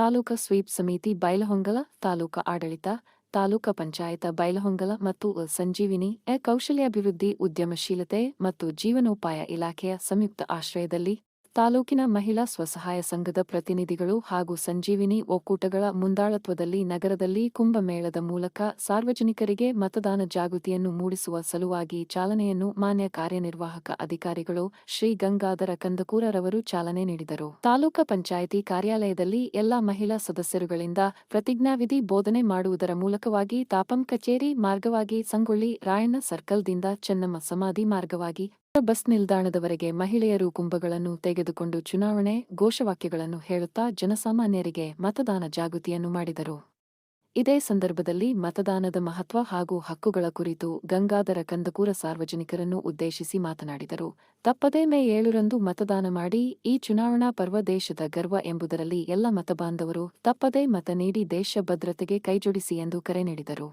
Taluka sweep ಸಮಿತಿ ಬೈಲಹೊಂಗಲ, ತಾಲೂಕಾ ಆಡಳಿತ, ತಾಲೂಕಾ ಪಂಚಾಯತ ಬೈಲಹೊಂಗಲ ಮತ್ತು ಸಂಜೀವಿನಿ, ಕೌಶಲ್ಯಾಭಿವೃದ್ಧಿ, ಉದ್ಯಮಶೀಲತೆ ಮತ್ತು ಜೀವನೋಪಾಯ ಇಲಾಖೆಯ ಸಂಯುಕ್ತ ಆಶ್ರಯದಲ್ಲಿ ತಾಲೂಕಿನ ಮಹಿಳಾ ಸ್ವಸಹಾಯ ಸಂಘದ ಪ್ರತಿನಿಧಿಗಳು ಹಾಗೂ ಸಂಜೀವಿನಿ ಒಕ್ಕೂಟಗಳ ಮುಂದಾಳತ್ವದಲ್ಲಿ ನಗರದಲ್ಲಿ ಕುಂಭಮೇಳದ ಮೂಲಕ ಸಾರ್ವಜನಿಕರಿಗೆ ಮತದಾನ ಜಾಗೃತಿಯನ್ನು ಮೂಡಿಸುವ ಸಲುವಾಗಿ ಚಾಲನೆಯನ್ನು ಮಾನ್ಯ ಕಾರ್ಯನಿರ್ವಾಹಕ ಅಧಿಕಾರಿಗಳು ಶ್ರೀ ಗಂಗಾಧರ ಕಂದಕೂರರವರು ಚಾಲನೆ ನೀಡಿದರು. ತಾಲೂಕಾ ಪಂಚಾಯಿತಿ ಕಾರ್ಯಾಲಯದಲ್ಲಿ ಎಲ್ಲಾ ಮಹಿಳಾ ಸದಸ್ಯರುಗಳಿಂದ ಪ್ರತಿಜ್ಞಾವಿಧಿ ಬೋಧನೆ ಮಾಡುವುದರ ಮೂಲಕವಾಗಿ ತಾಪಂ ಕಚೇರಿ ಮಾರ್ಗವಾಗಿ ಸಂಗೊಳ್ಳಿ ರಾಯಣ್ಣ ಸರ್ಕಲ್ದಿಂದ ಚೆನ್ನಮ್ಮ ಸಮಾಧಿ ಮಾರ್ಗವಾಗಿ ಬಸ್ ನಿಲ್ದಾಣದವರೆಗೆ ಮಹಿಳೆಯರು ಕುಂಭಗಳನ್ನು ತೆಗೆದುಕೊಂಡು ಚುನಾವಣೆ ಘೋಷವಾಕ್ಯಗಳನ್ನು ಹೇಳುತ್ತಾ ಜನಸಾಮಾನ್ಯರಿಗೆ ಮತದಾನ ಜಾಗೃತಿಯನ್ನು ಮಾಡಿದರು. ಇದೇ ಸಂದರ್ಭದಲ್ಲಿ ಮತದಾನದ ಮಹತ್ವ ಹಾಗೂ ಹಕ್ಕುಗಳ ಕುರಿತು ಗಂಗಾಧರ ಕಂದಕೂರ ಸಾರ್ವಜನಿಕರನ್ನು ಉದ್ದೇಶಿಸಿ ಮಾತನಾಡಿದರು. ತಪ್ಪದೇ ಮೇ ಏಳರಂದು ಮತದಾನ ಮಾಡಿ ಈ ಚುನಾವಣಾ ಪರ್ವ ದೇಶದ ಗರ್ವ ಎಂಬುದರಲ್ಲಿ ಎಲ್ಲ ಮತಬಾಂಧವರು ತಪ್ಪದೇ ಮತ ನೀಡಿ ದೇಶ ಭದ್ರತೆಗೆ ಕೈಜೋಡಿಸಿ ಎಂದು ಕರೆ ನೀಡಿದರು.